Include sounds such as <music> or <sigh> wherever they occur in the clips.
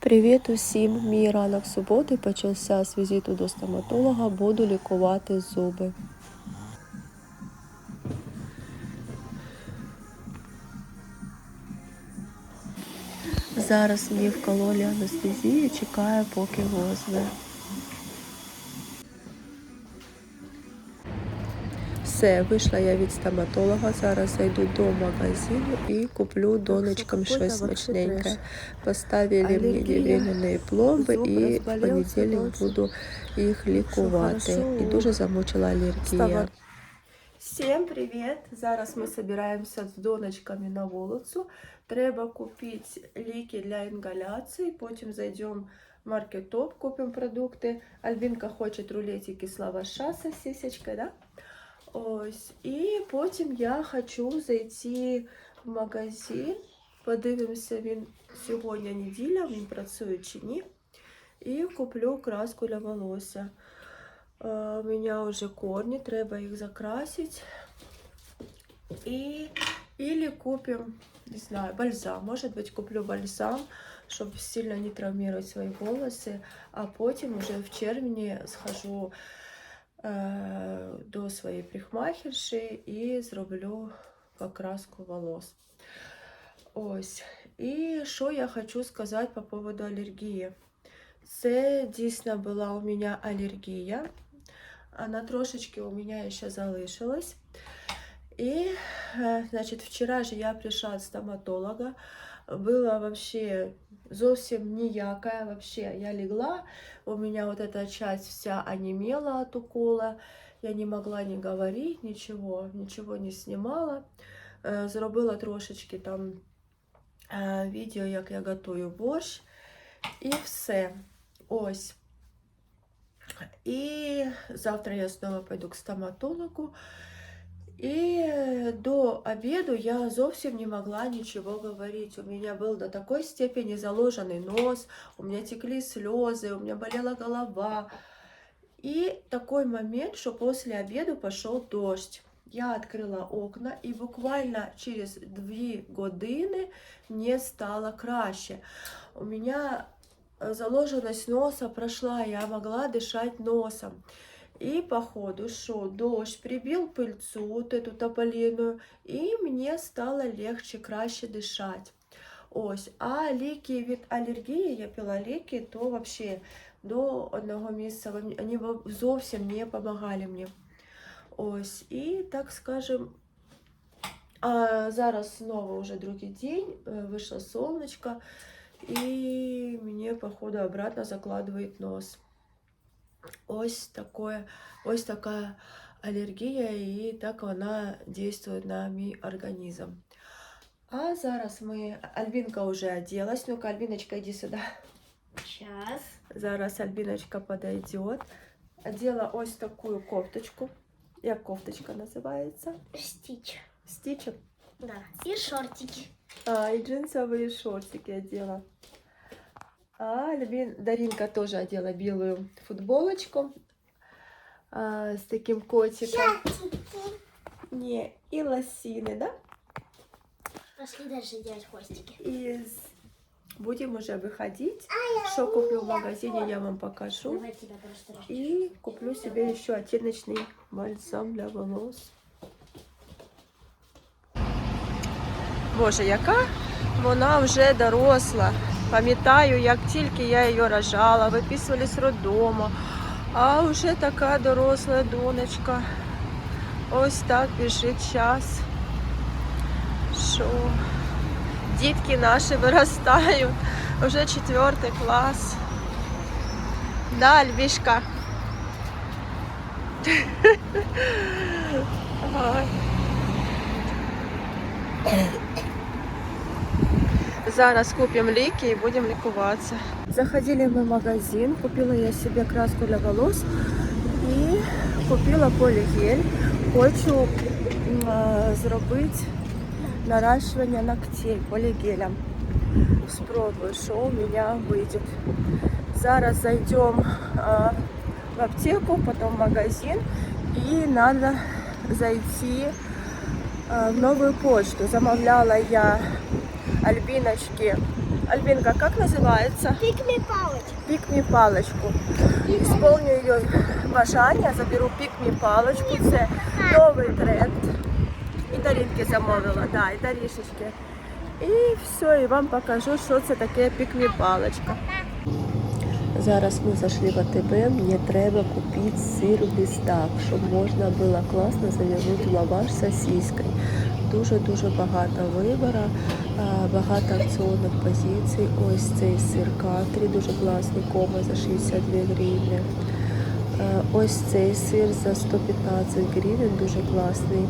Привіт усім! Мій ранок суботи почався з візиту до стоматолога. Буду лікувати зуби. Зараз мені вкололі анестезії, чекаю, поки возьме. Все, вийшла я від стоматолога. Зараз зайду до магазину і куплю донечкам щось смачненьке. Поставили мені Алергія. временні пломби Зуб і в розболівся понеділок дуже. буду їх лікувати. хорошо. І дуже замучила алергія. Вставай. Всім привіт! Зараз ми збираємося з донечками на вулицю. Треба купити ліки для інгаляції, потім зайдемо в маркетоп, купимо продукти. Альбінка хоче рулетики з лаваша з сосисочкою, да? Ось. І потім я хочу зайти в магазин. Подивимося, він сьогодні неділя, він працює чи ні. І куплю краску для волосся. Е, У меня уже корни, треба их закрасить. И или купим, не знаю, бальзам. Может быть, куплю бальзам, чтобы сильно не травмировать свои волосы. А потім уже в червні схожу е, до своєї прихмахерші і зроблю покраску волос. Ось. І що я хочу сказати по поводу алергії. Це дійсно була у мене алергія. Вона трошечки у мене ще залишилась. І, е, значить, вчора ж я прийшла до стоматолога. Була вообще зовсім ніяка. Вообще я легла, у меня вот эта часть вся онемела от укола. Я не могла не говорить, нічого, нічого не знімала. Е, Зробила трошечки там е, відео, як я готую борщ. І все. Ось. І завтра я знову пойду к стоматологу. І до обеду я зовсім не могла ничего говорить. У меня был до такой степени заложенный нос, у меня текли слезы, у меня болела голова. И такой момент, что после обеда пошел дождь. Я открыла окна, и буквально через дві години мне стало краще. У меня э, заложенность носа прошла, я могла дышать носом. И по ходу шел дождь, прибил пыльцу, вот эту тополиную, и мне стало легче, краще дышать. Ось. А ліки від алергії, я пила ліки, то вообще до одного місяця вони вони во- зовсім не допомагали мені. Ось. І так скажем, а зараз знову вже другий день, е, вийшло сонечко, і мені, походу, обратно закладывает нос. Ось такое, ось така алергія, і так вона дійствує на мій організм. А зараз ми. Альбінка вже оделась. Ну-ка, Альбіночка, іди сюди. Сейчас. Зараз Альбіночка подойдет. Одела ось таку кофточку. Як кофточка називається? Стич. Стічок. Да. И шортики. А, и джинсовые шортики одела. А Даринка тоже одела белую футболочку а, с таким котиком. Не, и лосины, да? Пошли дальше делать хвостики. И будем уже выходить. Что куплю в магазине, я вам покажу. Давай. И куплю себе еще оттеночный бальзам для волос. Боже, яка вона вже доросла. Пам'ятаю, як тільки я її рожала, виписували з роддому. А вже така доросла донечка. Ось так біжить час. Що дітки наші виростають. Вже четвертий клас. Да, Альбішка? Ой. Зараз купимо ліки і будемо лікуватися. Заходили ми в магазин, купила я собі краску для волос і купила полігель. Хочу м, е, зробити наращування ногтей полігелем. Спробую, що у мене вийде. Зараз зайдем а, в аптеку, потом в магазин. И надо зайти а, в новую почту. Замовляла я Альбиночке Альбинка, как называется? Пикми палочка. Пікмі паличку. Сповню її бажання, заберу пікмі паличку. Це новий тренд. І дарінки замовила, да, і дарішечки. І все, і вам покажу, що це таке пікмі паличка. Зараз ми зайшли в АТБ, мені треба купити сир бістак, щоб можна було класно завернути лаваш з сосискою. Дуже-дуже багато вибору, багато акціонних позицій. Ось цей сир катрі, дуже класний, кома за 62 гривні. Ось цей сир за 115 гривень, дуже класний,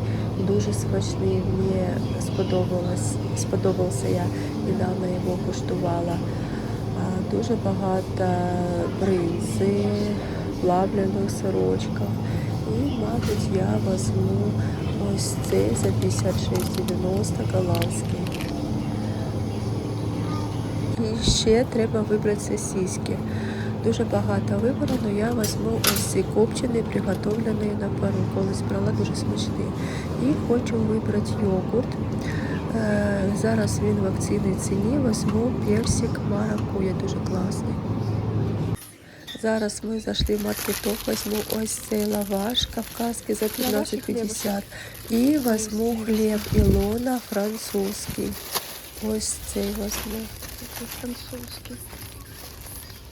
дуже смачний. Мені сподобалось, сподобався я недавно його куштувала. Дуже багато бризи, плавлених сорочків. І, мабуть, я візьму ось цей за 56,90 голландський. І ще треба вибрати сосиски. Дуже багато вибору, але я візьму ось цей копчений, приготовлений на пару. Колись брала дуже смачний. І хочу вибрати йогурт. Е, Зараз він в акційній ціні. Візьму персик маракуя, дуже класний. Зараз ми зайшли в маркеток, візьму ось цей лаваш кавказький за 15,50 і візьму хліб Ілона французький. Ось цей візьму. Французький.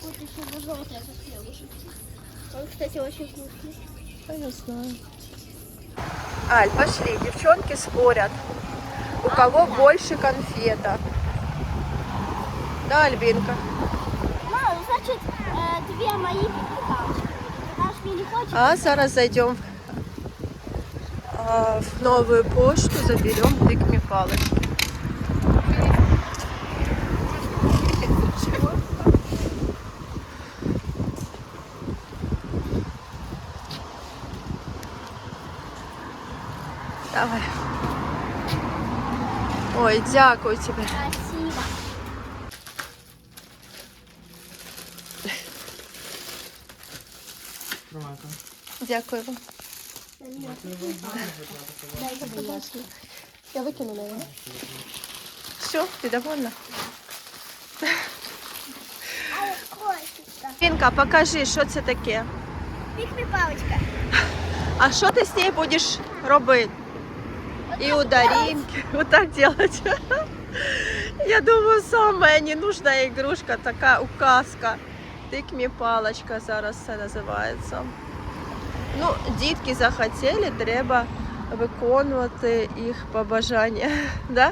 Вот еще желтая хлебушек. Он, кстати, очень вкусный. А я знаю. Аль, пошли, девчонки спорят. У кого больше конфеток? Да, Альбинка? Мам, ну, значит, э, две мои мне не. А зараз зайдем а, в новую почту, заберем пикми палочки. Давай. Ой, дякую тебе. Дякую вам. Дай подожди. Я викину, наверное. Все, ти довольна? Ай, котика. Пінка, покажи, що це таке. Пикми палочка. А що ти з нею будеш робити? І ударинки. Вот так делать. Я думаю, самая ненужная игрушка, така указка. Тикмі палочка зараз це називається. Ну, дітки захотіли, треба виконувати їх побажання. <laughs> Да?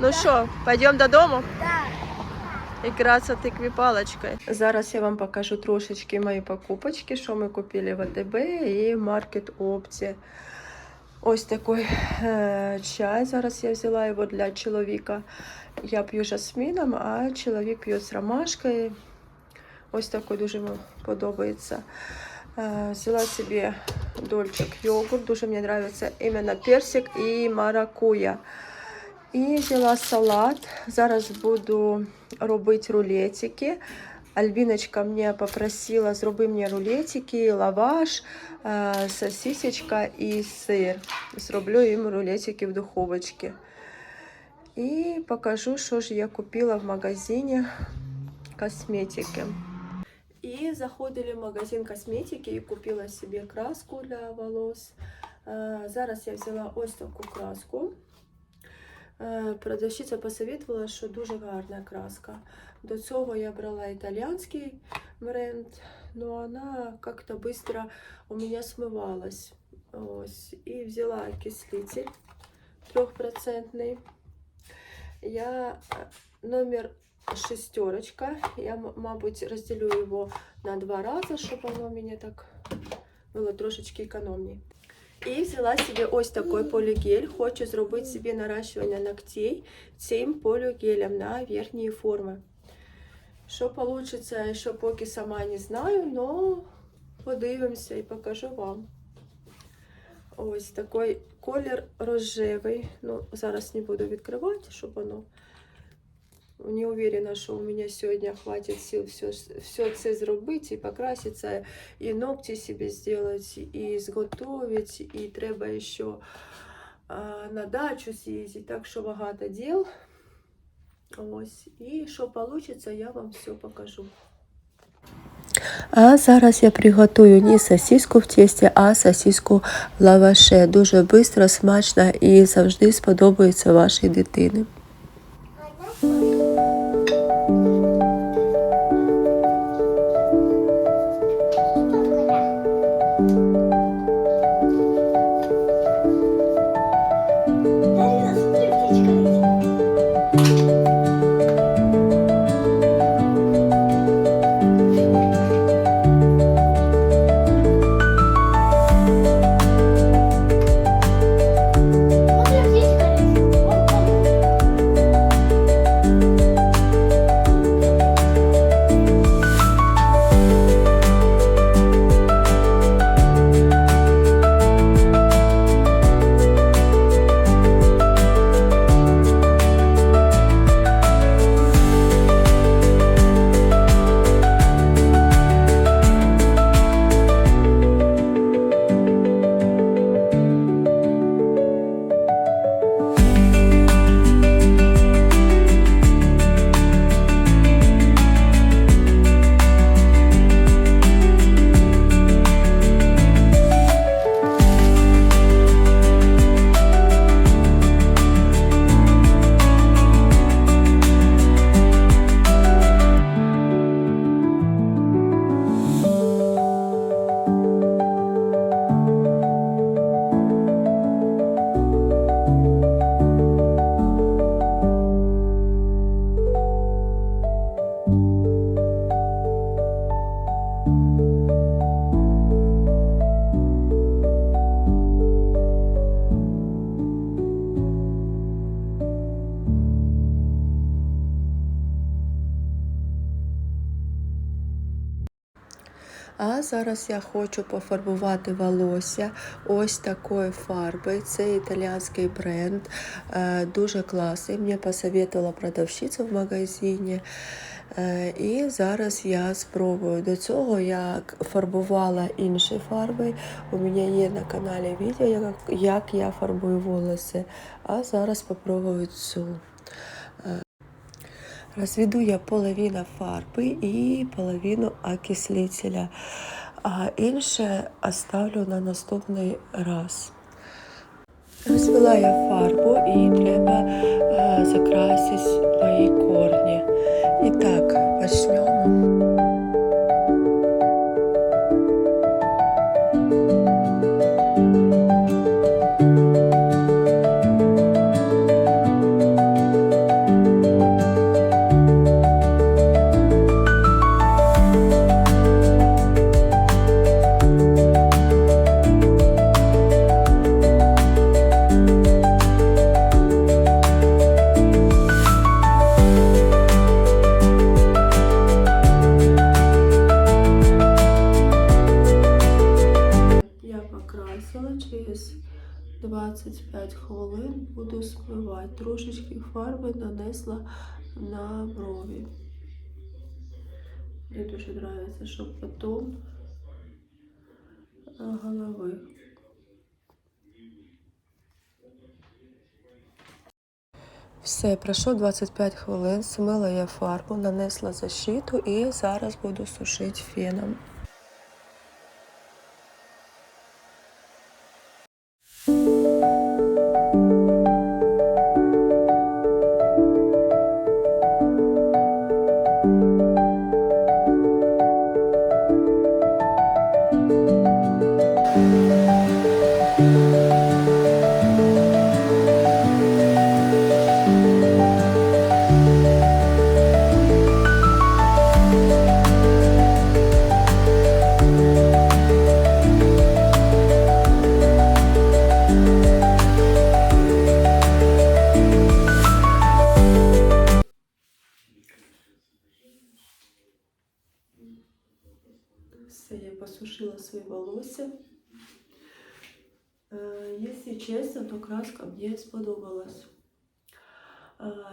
Ну що, пойдемо додому? Да. Играться тикві палочкою. Зараз я вам покажу трошечки мої покупочки, що ми купили в АТБ і Маркет Опті. Ось такий е, чай. Зараз я взяла його для чоловіка. Я п'ю жасміном, а чоловік п'є з ромашкою. Ось такий дуже йому подобається. Е, взяла собі дольчик йогурт. Дуже мені подобається іменно персик і маракуя. І взяла салат. Зараз буду робити рулетики. Альбіночка мене попросила, зроби мені рулетики, лаваш, е, сосисочка і сир. Зроблю їм рулетики в духовочці. І покажу, що ж я купила в магазині косметики. І заходили в магазин косметики і купила собі краску для волос. Е, Зараз я взяла ось таку краску. Е, Продавщиця посоветувала, що дуже гарна краска. До цього я брала італійський бренд, але вона як-то швидко у мене смивалась. Ось. І взяла кислитель трьохпроцентний. Я е, номер шестерочка. Я, м- мабуть, розділю його на два рази, щоб воно мені так було трошечки економніше. І взяла собі ось такий полігель. Хочу зробити собі наращування ногтей цим полігелем на верхні форми. Що вийде, що поки сама не знаю, але подивимося і покажу вам. Ось такий колір рожевий. Ну, зараз не буду відкривати, щоб воно. Не уверена, що у мене сьогодні хватить сил все, все це зробити, і покраситися, і ногті собі зробити, і зготовити, і треба ще а, на дачу з'їздити. Так що багато діл. Ось. І що вийде, я вам все покажу. А зараз я приготую не сосиску в тесті, а сосиску в лаваше. Дуже швидко, смачно і завжди сподобається вашій дитині. Зараз я хочу пофарбувати волосся ось такою фарбою. Це італійський бренд, е, дуже класний. Мені посоветувала продавщиця в магазині. Е, І зараз я спробую. До цього я фарбувала іншою фарбою. У мене є на каналі відео, як я фарбую волоси. А зараз спробую цю. Разведу я половину фарби і половину окислителя, а інше оставлю на наступний раз. Розвела я фарбу і треба е, закрасити мої корні. І так, почнемо. Трошечки фарби нанесла на брові. Мені дуже подобається, щоб потім голови. Все, пройшло 25 хвилин, смила я фарбу, нанесла защиту і зараз буду сушити феном.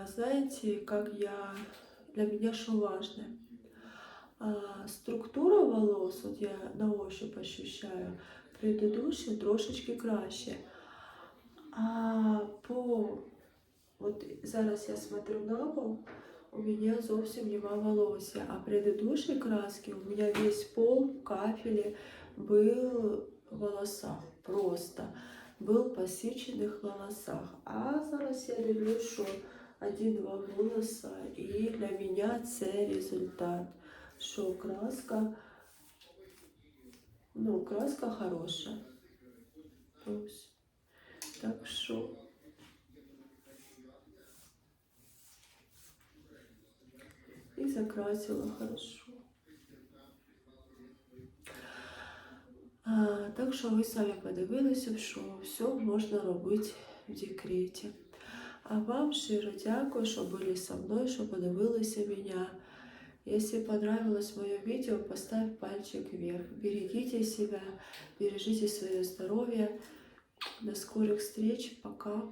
Знаете, как я... Для меня что важно? А, Структура волос, вот я на ощупь ощущаю, предыдущая трошечки краще. А по От зараз я смотрю на пол, у меня зовсім нема волосся, а предыдущей краски у меня весь пол в кафеле был в волосах, просто был посічених волосах. А зараз я дивлюсь, що один-два волоса, і для мене це результат, що краска, ну, краска хороша. Ось. Так що і закрасила хорошо. А, так що ви самі подивилися, що все можна робити в декреті. а вам щиро дякую, що були со мною, що подивилися меня. Если понравилось мое видео, поставь пальчик вверх. Берегите себя, бережите свое здоровье. До скорых встреч. Пока.